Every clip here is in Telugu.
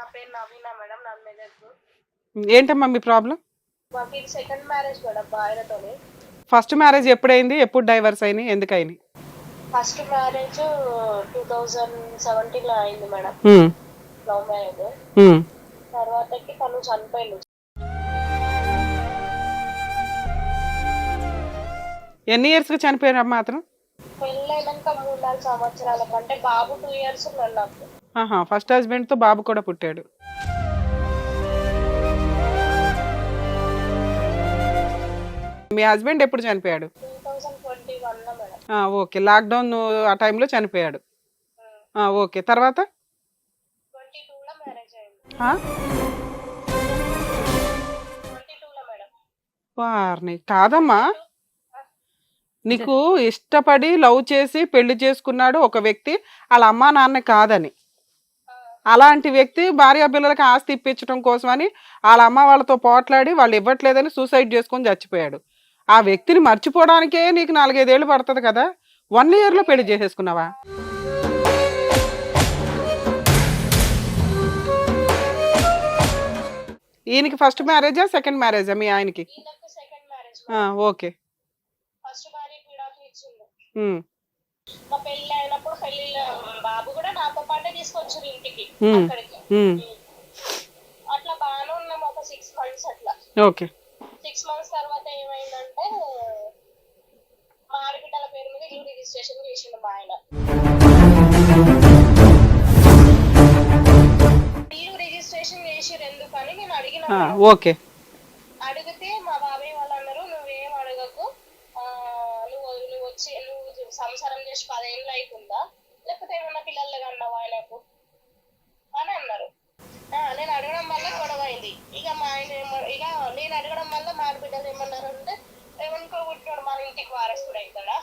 నా పేరు నవీన మేడం నా మెదక్. ఏంటమ్మా మీ ప్రాబ్లం? మాకు ఇది సెకండ్ మ్యారేజ్ మేడం ఆయనతోని. ఫస్ట్ మ్యారేజ్ ఎప్పుడైంది? ఎప్పుడు డైవర్స్ అయినాయి? ఎందుకు అయినాయి? ఫస్ట్ మ్యారేజ్ టూ థౌజండ్ సెవెంటీన్లో అయింది మేడం. Love marriage um. తర్వాతకి తను చనిపోయింది ఎన్ని ఇయర్స్గా చనిపోయారమ్మా అతను? పెళ్ళైనాక కంటే బాబు టూ ఇయర్స్ ఉన్నాడు నాకు. ఆహా ఫస్ట్ హస్బెండ్తో బాబు కూడా పుట్టాడు. మీ హస్బెండ్ ఎప్పుడు చనిపోయాడు? టూ థౌజండ్ ట్వంటీ వన్లో మేడం. ఆ, ఓకే. లాక్డౌన్ ఆ టైంలో చనిపోయాడు. ఆ, ఓకే. తర్వాత? ట్వంటీ టూలో మ్యారేజ్ అయింది. ఆ? ట్వంటీ టూలో మేడం. వారిని. కాదమ్మా. నీకు ఇష్టపడి లవ్ చేసి పెళ్ళి చేసుకున్నాడు ఒక వ్యక్తి వాళ్ళ అమ్మా నాన్న కాదని. అలాంటి వ్యక్తి భార్య పిల్లలకి ఆస్తి ఇప్పించడం కోసమని వాళ్ళ అమ్మ వాళ్ళతో పోట్లాడి వాళ్ళు ఇవ్వట్లేదని సూసైడ్ చేసుకొని చచ్చిపోయాడు. ఆ వ్యక్తిని మర్చిపోవడానికే నీకు నాలుగైదేళ్ళు పడుతుంది కదా వన్ ఇయర్లో పెళ్ళి చేసేసుకున్నావా? ఈయనకి ఫస్ట్ మ్యారేజా సెకండ్ మ్యారేజా మీ ఆయనకి? ఓకే ఫస్ట్ భార్యకి విడాకులు ఇచ్చింది ఉమ్, మా పెళ్ళి అయినప్పుడు పెళ్ళి బాబు కూడా నాతో పాటే తీసుకొచ్చారు ఇంటికి. అక్కడికి. అట్లా బాగానే ఉన్నాం ఒక సిక్స్ మంత్స్ అట్లా. ఓకే. సిక్స్ మంత్స్ తర్వాత ఏమైందంటే మా ఆడబిడ్డల పేరు మీద ఇల్లు రిజిస్ట్రేషన్ చేసిండు మా ఆయన. ఇల్లు రిజిస్ట్రేషన్ చేసిరు ఎందుకని నేను అడిగిన ఓకే అడిగితే మా బాబాయ్ వాళ్ళు అన్నారు నువ్వేం అడగకు ఆ, నువ్వు నువ్వు వచ్చి నువ్వు సంసారం చేసి పదేళ్ళు అవుతుందా లేకపోతే ఏమన్నా పిల్లలు అన్నావు ఆయనకు అని అన్నారు ఆ, నేను అడగడం వల్ల గొడవ అయింది ఇక మా ఆయన ఏమ- ఇక నేను అడగడం వల్ల మా ఆడబిడ్డలు ఏమన్నారు అంటే ఏమనుకో పుట్టాడు మన ఇంటికి వారసుడు అవుతాడా?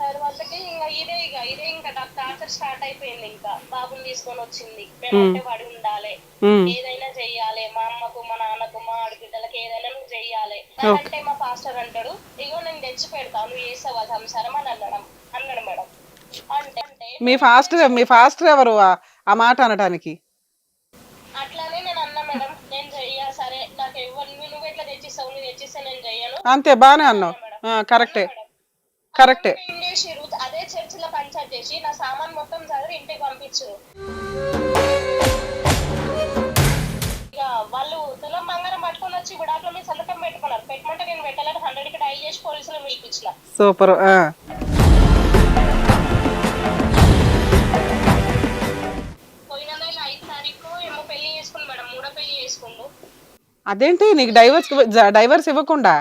తర్వాతకి ఇంకా ఇదే ఇక ఇదే ఇంకా టార్చర్ స్టార్ట్ అయిపోయింది ఇంకా. బాబుని తీసుకొని వచ్చింది. మేమంటే పడి ఉండాలి. ఏదైనా చెయ్యాలి. మా అమ్మకు మా నాన్నకు మా ఆడబిడ్డలకి ఏదైనా నువ్వు చెయ్యాలి. అంటే మా పాస్టర్ అంటాడు ఇగో నేను తెచ్చి పెడతా నువ్వు చేసావా సంసారం అని అన్నాడు అన్నాడు మేడం అంటే అంటే మీ ఫాస్టర్ మీ ఫాస్టర్ ఎవరు ఆ- మాట అనడానికి అట్లానే నేను అన్నా మేడం నేను చెయ్యా సరే నాకు నువ్వు ఎట్లా తెచ్చిస్తావు నువ్వు తెచ్చిస్తే నేను చెయ్యను. అంతే బాగానే అన్నావు. ఆ, కరెక్టే కరెక్టే. ఏం చేసిర్రు అదే పంచాయత్ చేసి నా సామాన్ మొత్తం చదివి ఇంటికి పంపించరు ఇక వాళ్ళు తులం బంగారం పట్టుకొని వచ్చి మీద సంతకం పెట్టుకున్నారు. పెట్టమంటే నేను పెట్టలేదు హండ్రెడ్కి డైల్ చేసి పోలీసులు పిలిపించిన. సూపర్ ఆ. అదేంటి నీకు డైవర్స్ డైవర్స్ ఇవ్వకుండా?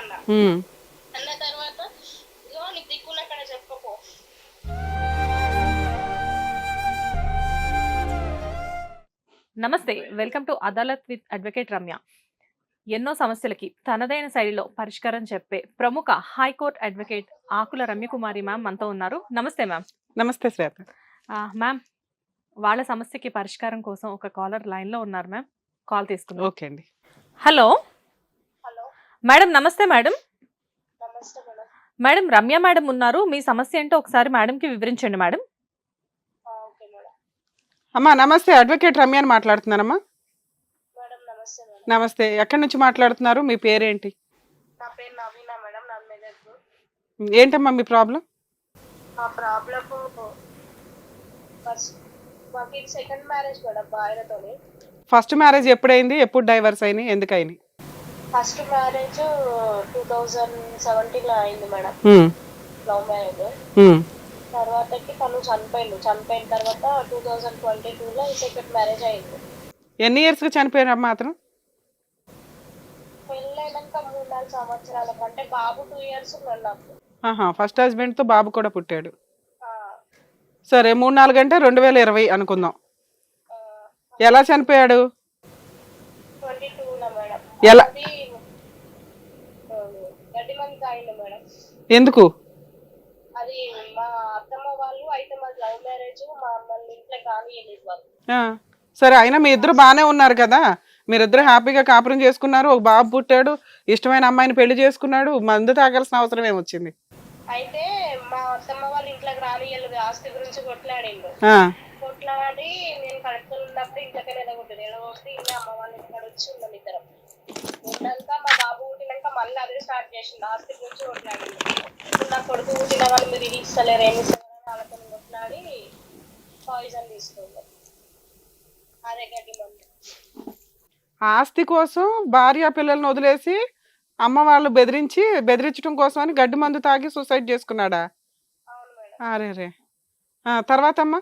అన్నా. తర్వాత నమస్తే welcome to Adalat with advocate Ramya. ఎన్నో సమస్యలకి తనదైన శైలిలో పరిష్కారం చెప్పే ప్రముఖ high court advocate Akula Ramyakumari ma'am మనతో ఉన్నారు. నమస్తే మ్యామ్. నమస్తే శ్వేత ఆ, మ్యామ్ వాళ్ళ సమస్యకి పరిష్కారం కోసం ఒక కాలర్ లైన్లో ఉన్నారు మ్యామ్. కాల్ తీసుకుందాం. ఓకే అండి. హలో. హలో. మేడం నమస్తే మేడం. నమస్తే మేడం. మేడం రమ్య మేడం ఉన్నారు. మీ సమస్య ఏంటో ఒకసారి మేడంకి వివరించండి మేడం. ఆ, ఓకే మేడం. అమ్మా నమస్తే అడ్వకేట్ రమ్య అని మాట్లాడుతున్నానమ్మా మేడం నమస్తే ఎక్కడి నుంచి మాట్లాడుతున్నారు? మీ పేరేంటి? నా పేరు నవీన మేడం నా మెదక్ ఏంటమ్మా మీ ప్రాబ్లం? మా ప్రాబ్లం ఫస్ట్ మాకు ఇది సెకండ్ మ్యారేజ్ మేడం మా ఆయనతోని. ఫస్ట్ మ్యారేజ్ ఎప్పుడైంది? ఎప్పుడు డైవర్స్ అయినాయి? ఎందుకు అయినాయి? ఫస్ట్ మ్యారేజ్ టూ థౌజండ్ సెవెంటీన్లో అయింది మేడం. Um, love marriage. ఉమ్. తర్వాతకి తను చనిపోయిండు. చనిపోయిన తర్వాత టూ థౌజండ్ ట్వంటీ టూలో సెకండ్ మ్యారేజ్ అయింది. ఎన్ని ఇయర్స్గా చనిపోయారమ్మా అతను? సంవత్సరాల కంటే బాబు టూ ఇయర్స్ ఉన్నాడు నాకు ఆహా ఫస్ట్ హస్బెండ్తో బాబు కూడా పుట్టాడు. సరే మూడు నాలుగు అంటే రెండు వేల ఇరవై అనుకుందాం. ఎలా చనిపోయాడు? ట్వంటీ టూలో మేడం. ఎలా? అది ఆ, గడ్డి మంది తాగిండు మేడం. ఎందుకు? అది మా అత్తమ్మ వాళ్ళు అయితే మాది లవ్ లవ్ మ్యారేజ్ మా అమ్మల్ని ఇంట్లో కానీ వెళ్ళేది వాళ్ళు. ఆ, సరే అయినా మీ ఇద్దరు బాగానే ఉన్నారు కదా? మీరిద్దరు హ్యాపీగా కాపురం చేసుకున్నారు. ఒక బాబు పుట్టాడు ఇష్టమైన అమ్మాయిని పెళ్ళి చేసుకున్నాడు మందు తాగాల్సిన అవసరం ఏమొచ్చింది? అయితే మా అత్తమ్మ వాళ్ళ ఇంట్లోకి రానియలేదు ఆస్తి గురించి కొట్లాడిండు. ఆ, కొట్లాడి నేను కడుపులో ఉన్నప్పుడు ఇంట్లోకి ఎదగొట్టింది ఎదగొట్టి ఇంకా అమ్మ వాళ్ళ ఇంటికాడ వచ్చి ఉన్నాం ఇద్దరం. ఉన్నాక మా బాబు పుట్టినాక మళ్ళీ అదే స్టార్ట్ చేసిండు ఆస్తి గురించి కొట్లాడిండు. నా కొడుకు పుట్టిన వాళ్ళు మీరు ఇది ఇస్తలేరు ఏమి ఇస్తలేరు వాళ్ళతో కొట్లాడి పాయిజన్ తీసుకుంది అదే గడ్డి ఆస్తి కోసం భార్య పిల్లల్ని వదిలేసి అమ్మ వాళ్ళు బెదిరించి బెదిరించడం కోసం అని గడ్డి మందు తాగి సూసైడ్ చేసుకున్నాడా? అరే రే. తర్వాత అమ్మా?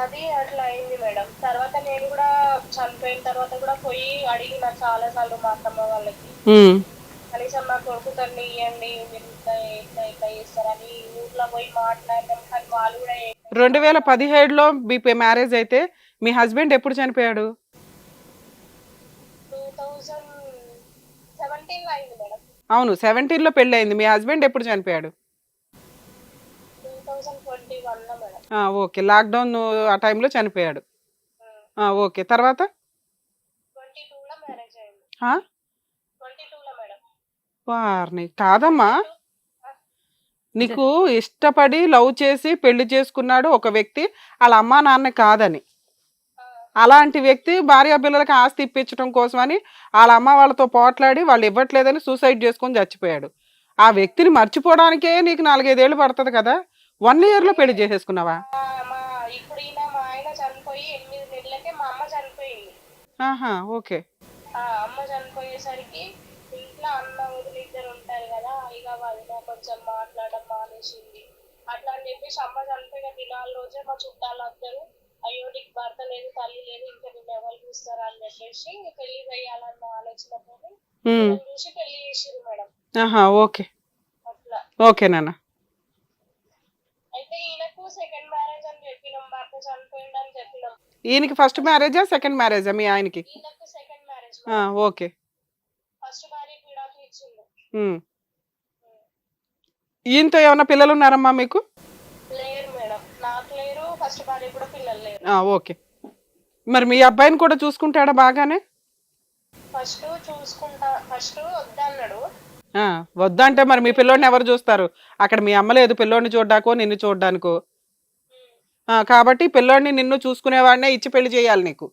అది అట్లా అయింది మేడం. తర్వాత నేను కూడా చనిపోయిన తర్వాత కూడా పోయి అడిగిన చాలా సార్లు మా అత్తమ్మ వాళ్ళకి కనీసం నా ఇవ్వండి మీరు ఇట్లా ఇట్లా ఇట్లా చేస్తారని ఊర్లో పోయి మాట్లాడడం కానీ వాళ్ళు కూడా రెండు వేల పదిహేడులో మీ మ్యారేజ్ అయితే మీ హస్బెండ్ ఎప్పుడు చనిపోయాడు? థౌజండ్ సెవెంటీన్ అయింది మేడం. అవును సెవెంటీన్లో పెళ్ళి అయింది మీ హస్బెండ్ ఎప్పుడు చనిపోయాడు? టూ థౌజండ్ ట్వంటీ వన్లో మేడం. ఆ, ఓకే. లాక్డౌన్ ఆ టైంలో చనిపోయాడు. ఆ, ఓకే. తర్వాత? ట్వంటీ టూలో మ్యారేజ్ అయింది. ఆ? ట్వంటీ టూలో మేడం. వారిని కాదమ్మా. నీకు ఇష్టపడి లవ్ చేసి పెళ్ళి చేసుకున్నాడు ఒక వ్యక్తి వాళ్ళ అమ్మా నాన్న కాదని. అలాంటి వ్యక్తి భార్య పిల్లలకి ఆస్తి ఇప్పించడం కోసమని వాళ్ళ అమ్మ వాళ్ళతో పోట్లాడి వాళ్ళు ఇవ్వట్లేదని సూసైడ్ చేసుకొని చచ్చిపోయాడు. ఆ వ్యక్తిని మర్చిపోవడానికే నీకు నాలుగైదేళ్ళు పడుతుంది కదా. వన్ ఇయర్లో పెళ్ళి చేసేసుకున్నావా? మా మా ఇప్పుడు ఈయన మా ఆయన చనిపోయి ఎనిమిది నెలలకే మా అమ్మ చనిపోయింది. ఆహా ఓకే. ఆ అమ్మ చనిపోయేసరికి ఇంట్లో అన్న వదిలి ఇద్దరు ఉంటారు కదా ఇక వదిన కొంచెం మాట్లాడడం మానేసింది. అట్లా అని చెప్పేసి అమ్మ చనిపోయిన దినాల రోజే మా చుట్టాలు అందరూ అయ్యో నీకు భర్త లేదు తల్లి లేదు ఇంకా నేను ఎవరు చూస్తారా అని చెప్పేసి పెళ్ళి చేయాలన్న ఆలోచనతో చూసి పెళ్ళి చేసిరు మేడం. ఆహా ఓకే. అట్లా. ఓకే నాన్న. అయితే ఈయనకు సెకండ్ మ్యారేజ్ అని చెప్పినాం భర్త చనిపోయిండు అని చెప్పినాం. ఈయనకి ఫస్ట్ మ్యారేజా సెకండ్ మ్యారేజా మీ ఆయనకి? ఈయనకు సెకండ్ మ్యారేజ్ ఆ, ఓకే. ఫస్ట్ భార్య విడాకులు ఇచ్చిండు. ఉమ్. ఈయనతో ఏమైనా పిల్లలు ఉన్నారమ్మా మీకు? ఫస్ట్ భార్య కూడా పిల్లలు లేరు. ఆ, ఓకే. మరి మీ అబ్బాయిని కూడా చూసుకుంటాడా బాగానే? ఫస్ట్ చూసుకుంటా ఫస్ట్ వద్దన్నాడు. ఆ, వద్దంటే మరి మీ పిల్లోడిని ఎవరు చూస్తారు? అక్కడ మీ అమ్మ లేదు పిల్లోడిని చూడ్డాకో నిన్ను చూడ్డానికో. ఆ, కాబట్టి పిల్లోడిని నిన్ను చూసుకునేవాడినే ఇచ్చి పెళ్ళి చేయాలి నీకు.